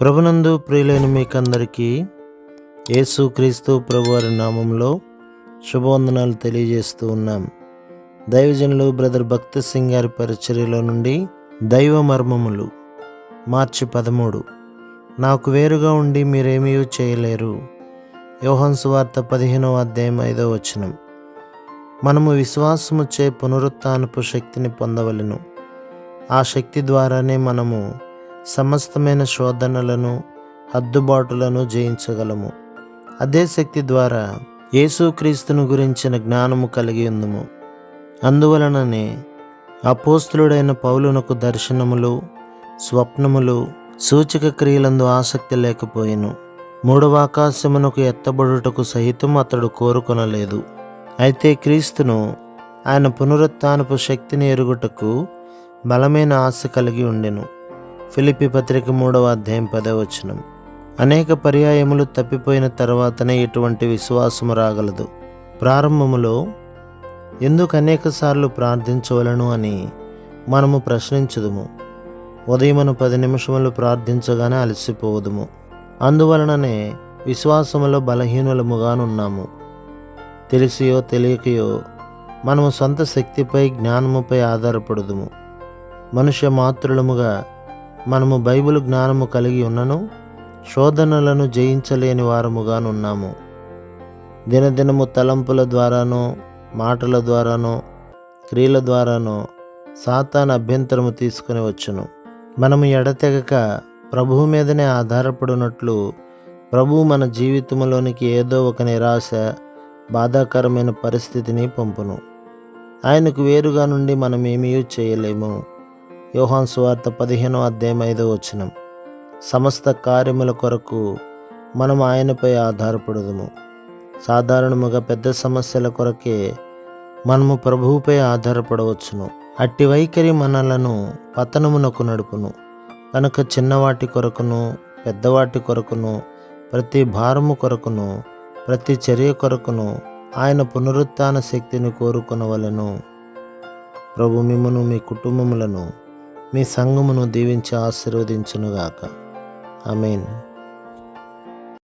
ప్రభునందు ప్రియులైన మీకందరికీ యేసుక్రీస్తు ప్రభువారి నామంలో శుభవందనాలు తెలియజేస్తూ ఉన్నాం. దైవజనులు బ్రదర్ భక్త సింగ్ గారి పరిచర్యలో నుండి దైవ మర్మములు మార్చి పదమూడు. నాకు వేరుగా ఉండి మీరేమీ చేయలేరు. యోహన్ సువార్త పదిహేనవ అధ్యాయం ఐదో వచనం. మనము విశ్వాసముచ్చే పునరుత్నపు శక్తిని పొందవలెను. ఆ శక్తి ద్వారానే మనము సమస్తమైన శోధనలను హద్దుబాటులను జయించగలము. అదే శక్తి ద్వారా యేసుక్రీస్తును గురించిన జ్ఞానము కలిగి ఉందము. అందువలననే అపోస్తులుడైన పౌలునకు దర్శనములు స్వప్నములు సూచక క్రియలందు ఆసక్తి లేకపోయెను. మూడవ ఆకాశమునకు ఎత్తబడుటకు సహితం అతడు కోరుకొనలేదు. అయితే క్రీస్తును ఆయన పునరుత్నపు శక్తిని ఎరుగుటకు బలమైన ఆశ కలిగి ఉండెను. ఫిలిపి పత్రిక మూడవ అధ్యాయం పదవచనం అనేక పర్యాయములు తప్పిపోయిన తర్వాతనే ఇటువంటి విశ్వాసము రాగలదు. ప్రారంభములో ఎందుకు అనేకసార్లు ప్రార్థించవలను అని మనము ప్రశ్నించదుము. ఉదయమును పది నిమిషములు ప్రార్థించగానే అలసిపోవదుము అందువలననే విశ్వాసములో బలహీనులముగానున్నాము. తెలిసియో తెలియకయో మనము సొంత శక్తిపై జ్ఞానముపై ఆధారపడదుము. మనుష్య మాతృలముగా మనము బైబిల్ జ్ఞానము కలిగి ఉన్నను శోధనలను జయించలేని వారముగానున్నాము దినదినము తలంపుల ద్వారానో మాటల ద్వారానో క్రియల ద్వారానో సాతాన్ అభ్యంతరము తీసుకుని వచ్చును. మనము ఎడతెగక ప్రభువు మీదనే ఆధారపడినట్లు ప్రభువు మన జీవితంలోనికి ఏదో ఒక నిరాశ బాధాకరమైన పరిస్థితిని పంపును. ఆయనకు వేరుగా నుండి మనం ఏమీ చేయలేము. యోహాన్ సువార్త పదిహేనో అధ్యాయం ఐదో వచనం. సమస్త కార్యముల కొరకు మనం ఆయనపై ఆధారపడదుము. సాధారణముగా పెద్ద సమస్యల కొరకే మనము ప్రభువుపై ఆధారపడవచ్చును. అట్టి వైఖరి మనలను పతనమునకు నడుపును. కనుక చిన్నవాటి కొరకును పెద్దవాటి కొరకును ప్రతి భారము కొరకును ప్రతి చర్య కొరకును ఆయన పునరుత్న శక్తిని కోరుకునవలను. ప్రభు మిమ్మను మీ కుటుంబములను మీ సంఘమును దీవించి ఆశీర్వదించునుగాక. మీన్